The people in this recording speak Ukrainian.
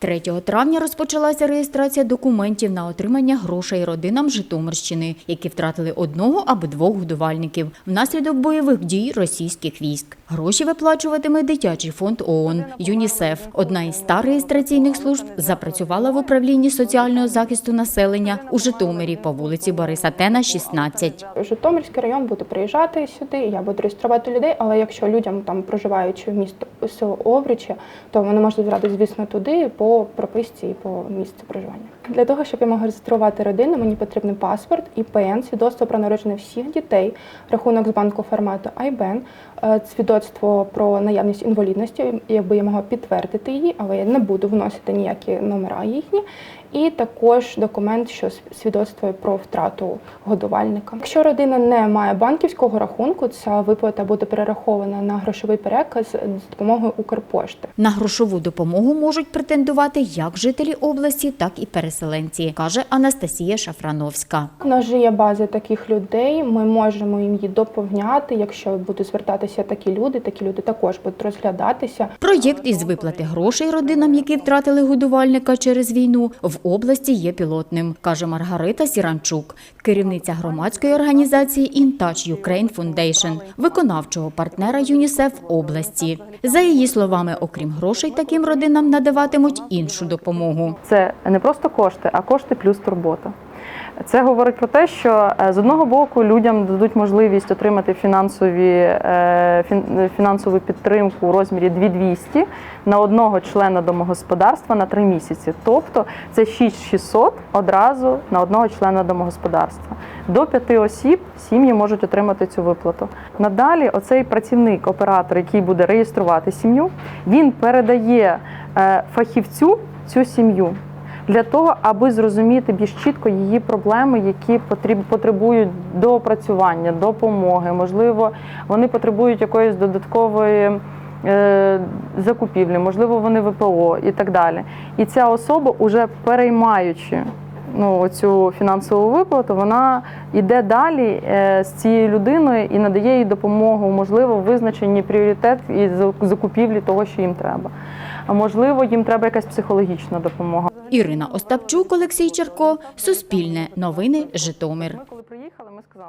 3 травня розпочалася реєстрація документів на отримання грошей родинам Житомирщини, які втратили одного або двох годувальників внаслідок бойових дій російських військ. Гроші виплачуватиме дитячий фонд ООН ЮНІСЕФ. Одна із ста реєстраційних служб запрацювала в управлінні соціального захисту населення у Житомирі по вулиці Бориса Тена, 16. Житомирський район буде приїжджати сюди, я буду реєструвати людей, але якщо людям там проживаючи в місто село Оврічі, то вони можуть зібрати, звісно, туди по прописці і по місцю проживання. Для того, щоб я могла реєструвати родину, мені потрібен паспорт, ІПН, свідоцтво про народження всіх дітей, рахунок з банку формату IBAN, е, свідоцтво про наявність інвалідності, якби я могла підтвердити її, але я не буду вносити ніякі номера їхні. І також документ, що свідоцтвує про втрату годувальника. Якщо родина не має банківського рахунку, ця виплата буде перерахована на грошовий переказ з допомогою Укрпошти. На грошову допомогу можуть претендувати як жителі області, так і переселенці, каже Анастасія Шафрановська. У нас же є база таких людей. Ми можемо їм її доповняти. Якщо будуть звертатися такі люди, такі люди також будуть розглядатися. Проєкт із виплати грошей родинам, які втратили годувальника через війну, в області є пілотним, каже Маргарита Сіранчук, керівниця громадської організації Touch Ukraine Foundation, виконавчого партнера ЮНІСЕФ області. За її словами, окрім грошей, таким родинам надаватимуть іншу допомогу. Це не просто кошти, а кошти плюс турбота. Це говорить про те, що е, з одного боку людям дадуть можливість отримати фінансові, е, фінансову підтримку у розмірі 2200 на одного члена домогосподарства на три місяці. Тобто це 6600 одразу на одного члена домогосподарства. До п'яти осіб сім'ї можуть отримати цю виплату. Надалі, оцей працівник, оператор, який буде реєструвати сім'ю, він передає фахівцю цю сім'ю для того, аби зрозуміти більш чітко її проблеми, які потребують доопрацювання, допомоги. Можливо, вони потребують якоїсь додаткової. е, Закупівлі, можливо, вони ВПО і так далі. І ця особа, уже переймаючи ну, цю фінансову виплату, вона йде далі е, з цією людиною і надає їй допомогу, можливо, в визначенні пріоритет і закупівлі того, що їм треба. А можливо, їм треба якась психологічна допомога. Ірина Остапчук, Олексій Черко, Суспільне, Новини, Житомир.